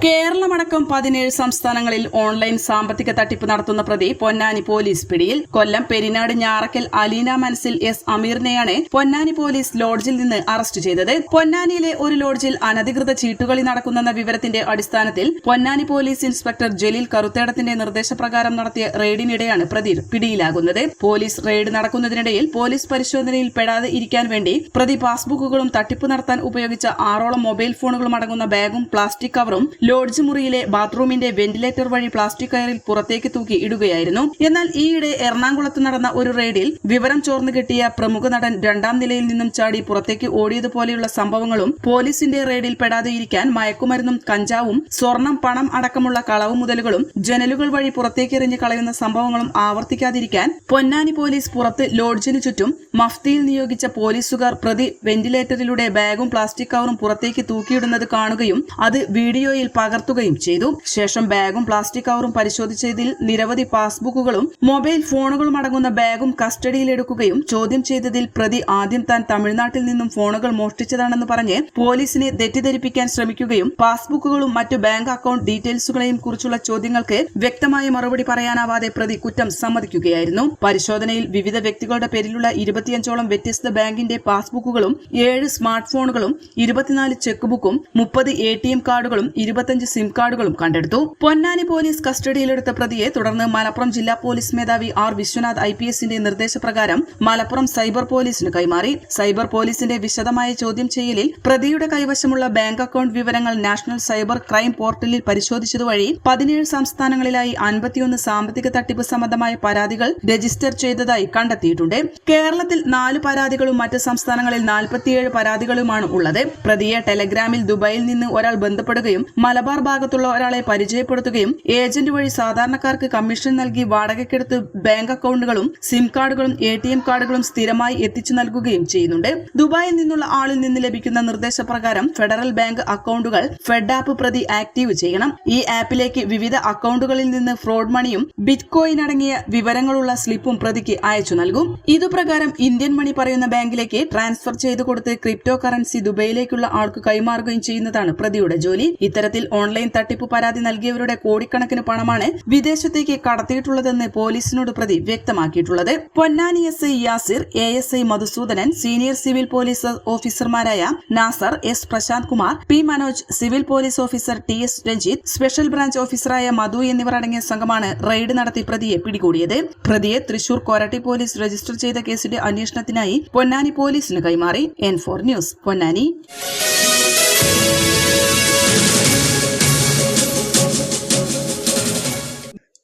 കേരളമടക്കം പതിനേഴ് സംസ്ഥാനങ്ങളിൽ ഓൺലൈൻ സാമ്പത്തിക തട്ടിപ്പ് നടത്തുന്ന പ്രതി പൊന്നാനി പോലീസ് പിടിയിൽ. കൊല്ലം പെരിനാട് ഞാറക്കൽ അലീന മനസ്സിൽ എസ് അമീറിനെയാണ് പൊന്നാനി പോലീസ് ലോഡ്ജിൽ നിന്ന് അറസ്റ്റ് ചെയ്തത്. പൊന്നാനിയിലെ ഒരു ലോഡ്ജിൽ അനധികൃത ചീട്ടുകളി നടക്കുന്നെന്ന വിവരത്തിന്റെ അടിസ്ഥാനത്തിൽ പൊന്നാനി പോലീസ് ഇൻസ്പെക്ടർ ജലീൽ കറുത്തേടത്തിന്റെ നിർദ്ദേശപ്രകാരം നടത്തിയ റെയ്ഡിനിടെയാണ് പ്രതി പിടിയിലാകുന്നത്. പോലീസ് റെയ്ഡ് നടക്കുന്നതിനിടയിൽ പോലീസ് പരിശോധനയിൽ പെടാതെ ഇരിക്കാൻ വേണ്ടി പ്രതി പാസ്ബുക്കുകളും തട്ടിപ്പ് നടത്താൻ ഉപയോഗിച്ച ആറോളം മൊബൈൽ ഫോണുകളും അടങ്ങുന്ന ബാഗും പ്ലാസ്റ്റിക് കവറും ലോഡ്ജ് മുറിയിലെ ബാത്റൂമിന്റെ വെന്റിലേറ്റർ വഴി പ്ലാസ്റ്റിക് കയറിൽ പുറത്തേക്ക് തൂക്കി ഇടുകയായിരുന്നു. എന്നാൽ ഈയിടെ എറണാകുളത്ത് നടന്ന ഒരു റെയ്ഡിൽ വിവരം ചോർന്നു കിട്ടിയ പ്രമുഖ നടൻ രണ്ടാം നിലയിൽ നിന്നും ചാടി പുറത്തേക്ക് ഓടിയതുപോലെയുള്ള സംഭവങ്ങളും പോലീസിന്റെ റെയ്ഡിൽ പെടാതെയിരിക്കാൻ മയക്കുമരുന്നും കഞ്ചാവും സ്വർണം പണം അടക്കമുള്ള കളവ് മുതലുകളും ജനലുകൾ വഴി പുറത്തേക്ക് എറിഞ്ഞ് കളയുന്ന സംഭവങ്ങളും ആവർത്തിക്കാതിരിക്കാൻ പൊന്നാനി പോലീസ് പുറത്ത് ലോഡ്ജിനു ചുറ്റും മഫ്തിയിൽ നിയോഗിച്ച പോലീസുകാർ പ്രതി വെന്റിലേറ്ററിലൂടെ ബാഗും പ്ലാസ്റ്റിക് കവറും പുറത്തേക്ക് തൂക്കിയിടുന്നത് കാണുകയും അത് വീഡിയോയിൽ പകർത്തുകയും ചെയ്തു. ശേഷം ബാഗും പ്ലാസ്റ്റിക് കവറും പരിശോധിച്ചതിൽ നിരവധി പാസ്ബുക്കുകളും മൊബൈൽ ഫോണുകളും അടങ്ങുന്ന ബാഗും കസ്റ്റഡിയിലെടുക്കുകയും ചോദ്യം ചെയ്തതിൽ പ്രതി ആദ്യം താൻ തമിഴ്നാട്ടിൽ നിന്നും ഫോണുകൾ മോഷ്ടിച്ചതാണെന്ന് പറഞ്ഞ് പോലീസിനെ തെറ്റിദ്ധരിപ്പിക്കാൻ ശ്രമിക്കുകയും പാസ്ബുക്കുകളും മറ്റു ബാങ്ക് അക്കൌണ്ട് ഡീറ്റെയിൽസുകളെയും കുറിച്ചുള്ള ചോദ്യങ്ങൾക്ക് വ്യക്തമായ മറുപടി പറയാനാവാതെ പ്രതി കുറ്റം സമ്മതിക്കുകയായിരുന്നു. പരിശോധനയിൽ വിവിധ വ്യക്തികളുടെ പേരിലുള്ള ഇരുപത്തിയഞ്ചോളം വ്യത്യസ്ത ബാങ്കിന്റെ പാസ്ബുക്കുകളും ഏഴ് സ്മാർട്ട് ഫോണുകളും ഇരുപത്തിനാല് ചെക്ക് ബുക്കും മുപ്പത് എ ടി എം കാർഡുകളും ഇരുപത്തിയഞ്ച് സിം കാർഡുകളും കണ്ടെടുത്തു. പൊന്നാനി പോലീസ് കസ്റ്റഡിയിലെടുത്ത പ്രതിയെ തുടർന്ന് മലപ്പുറം ജില്ലാ പോലീസ് മേധാവി ആർ വിശ്വനാഥ് ഐ പി എസിന്റെ നിർദ്ദേശപ്രകാരം മലപ്പുറം സൈബർ പോലീസിന് കൈമാറി. സൈബർ പോലീസിന്റെ വിശദമായ ചോദ്യം ചെയ്യലിൽ പ്രതിയുടെ കൈവശമുള്ള ബാങ്ക് അക്കൌണ്ട് വിവരങ്ങൾ നാഷണൽ സൈബർ ക്രൈം പോർട്ടലിൽ പരിശോധിച്ചതുവഴി പതിനേഴ് സംസ്ഥാനങ്ങളിലായി അൻപത്തിയൊന്ന് സാമ്പത്തിക തട്ടിപ്പ് സംബന്ധമായ പരാതികൾ രജിസ്റ്റർ ചെയ്തതായി കണ്ടെത്തിയിട്ടുണ്ട്. കേരളത്തിൽ നാല് പരാതികളും മറ്റ് സംസ്ഥാനങ്ങളിൽ നാൽപ്പത്തിയേഴ് പരാതികളുമാണ് ഉള്ളത്. പ്രതിയെ ടെലഗ്രാമിൽ ദുബായിൽ നിന്ന് ഒരാൾ ബന്ധപ്പെടുകയും മലബാർ ഭാഗത്തുള്ള ഒരാളെ പരിചയപ്പെടുത്തുകയും ഏജന്റ് വഴി സാധാരണക്കാർക്ക് കമ്മീഷൻ നൽകി വാടകയ്ക്കെടുത്ത് ബാങ്ക് അക്കൌണ്ടുകളും സിം കാർഡുകളും എ കാർഡുകളും സ്ഥിരമായി എത്തിച്ചു നൽകുകയും ചെയ്യുന്നുണ്ട്. ദുബായിൽ നിന്നുള്ള ആളിൽ നിന്ന് ലഭിക്കുന്ന നിർദ്ദേശപ്രകാരം ഫെഡറൽ ബാങ്ക് അക്കൌണ്ടുകൾ ഫെഡ് ആപ്പ് പ്രതി ആക്റ്റീവ് ചെയ്യണം. ഈ ആപ്പിലേക്ക് വിവിധ അക്കൌണ്ടുകളിൽ നിന്ന് ഫ്രോഡ് മണിയും ബിറ്റ്കോയിൻ അടങ്ങിയ വിവരങ്ങളുള്ള സ്ലിപ്പും പ്രതിക്ക് അയച്ചു നൽകും. ഇതുപ്രകാരം ഇന്ത്യൻ മണി പറയുന്ന ബാങ്കിലേക്ക് ട്രാൻസ്ഫർ ചെയ്തു കൊടുത്ത് ക്രിപ്റ്റോ കറൻസി ദുബൈയിലേക്കുള്ള ആൾക്ക് കൈമാറുകയും ചെയ്യുന്നതാണ് പ്രതിയുടെ ജോലി. ഇത്തരത്തിൽ ഓൺലൈൻ തട്ടിപ്പ് പരാതി നൽകിയവരുടെ കോടിക്കണക്കിന് പണമാണ് വിദേശത്തേക്ക് കടത്തിയിട്ടുള്ളതെന്ന് പോലീസിനോട് പ്രതി വ്യക്തമാക്കിയിട്ടുള്ളത്. Ponnani S I Yasir A S I Madhusoodanan senior civil police ഓഫീസർമാരായ Nasar S Prashanth Kumar P Manoj civil police officer T S Ranjith special branch ഓഫീസറായ മധു എന്നിവർ അടങ്ങിയ സംഘമാണ് റെയ്ഡ് നടത്തി പ്രതിയെ പിടികൂടിയത്. പ്രതിയെ തൃശൂർ കൊരട്ടി പോലീസ് രജിസ്റ്റർ ചെയ്ത കേസിന്റെ അന്വേഷണത്തിനായി പൊന്നാനി പോലീസിന് കൈമാറി. N four news Ponnani.